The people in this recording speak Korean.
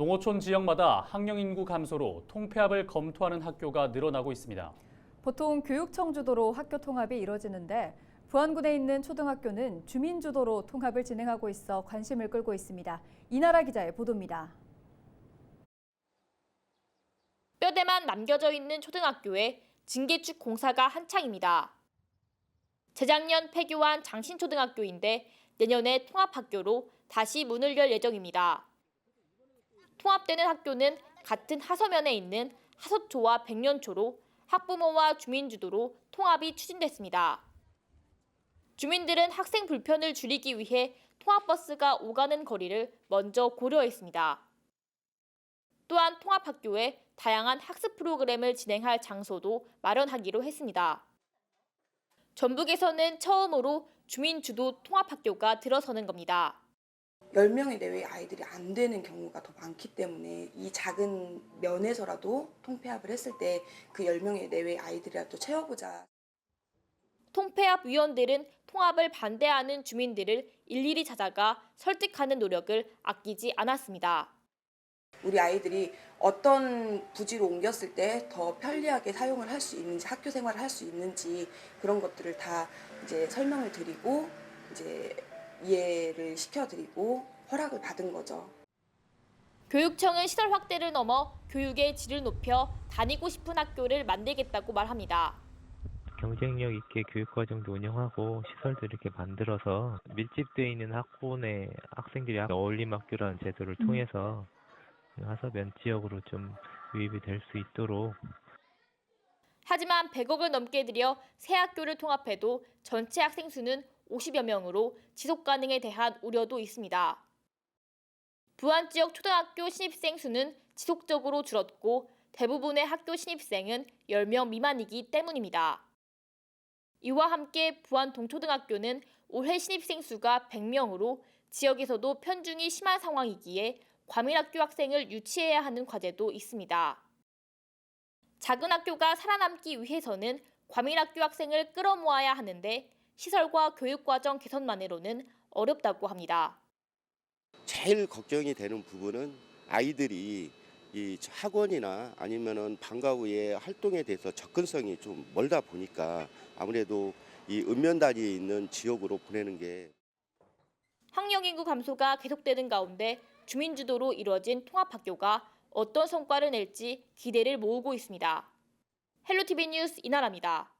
농어촌 지역마다 학령 인구 감소로 통폐합을 검토하는 학교가 늘어나고 있습니다. 보통 교육청 주도로 학교 통합이 이뤄지는데 부안군에 있는 초등학교는 주민 주도로 통합을 진행하고 있어 관심을 끌고 있습니다. 이나라 기자의 보도입니다. 뼈대만 남겨져 있는 초등학교에 징계축 공사가 한창입니다. 재작년 폐교한 장신초등학교인데 내년에 통합학교로 다시 문을 열 예정입니다. 통합되는 학교는 같은 하서면에 있는 하서초와 백년초로 학부모와 주민 주도로 통합이 추진됐습니다. 주민들은 학생 불편을 줄이기 위해 통합버스가 오가는 거리를 먼저 고려했습니다. 또한 통합학교에 다양한 학습 프로그램을 진행할 장소도 마련하기로 했습니다. 전북에서는 처음으로 주민 주도 통합학교가 들어서는 겁니다. 10명의 내외의 아이들이 안 되는 경우가 더 많기 때문에 이 작은 면에서라도 통폐합을 했을 때 그 10명의 내외의 아이들이라도 채워보자. 통폐합 위원들은 통합을 반대하는 주민들을 일일이 찾아가 설득하는 노력을 아끼지 않았습니다. 우리 아이들이 어떤 부지로 옮겼을 때 더 편리하게 사용을 할 수 있는지 학교 생활을 할 수 있는지 그런 것들을 다 이제 설명을 드리고 이제 이해를 시켜드리고 허락을 받은 거죠. 교육청은 시설 확대를 넘어 교육의 질을 높여 다니고 싶은 학교를 만들겠다고 말합니다. 경쟁력 있게 교육과정도 운영하고 시설도 이렇게 만들어서 밀집되어 있는 학군의 학생들이 어울림 학교라는 제도를 통해서 하서면 지역으로 좀 유입이 될 수 있도록 하지만 100억을 넘게 들여 새 학교를 통합해도 전체 학생 수는 50여 명으로 지속 가능에 대한 우려도 있습니다. 부안 지역 초등학교 신입생 수는 지속적으로 줄었고 대부분의 학교 신입생은 10명 미만이기 때문입니다. 이와 함께 부안 동초등학교는 올해 신입생 수가 100명으로 지역에서도 편중이 심한 상황이기에 과밀학교 학생을 유치해야 하는 과제도 있습니다. 작은 학교가 살아남기 위해서는 과밀학교 학생을 끌어모아야 하는데 시설과 교육과정 개선만으로는 어렵다고 합니다. 제일 걱정이 되는 부분은 아이들이 이 학원이나 아니면은 방과 후의 활동에 대해서 접근성이 좀 멀다 보니까 아무래도 이 읍면단위에 있는 지역으로 보내는 게 학령 인구 감소가 계속되는 가운데 주민 주도로 이루어진 통합 학교가 어떤 성과를 낼지 기대를 모으고 있습니다. 헬로티비 뉴스 이나라입니다.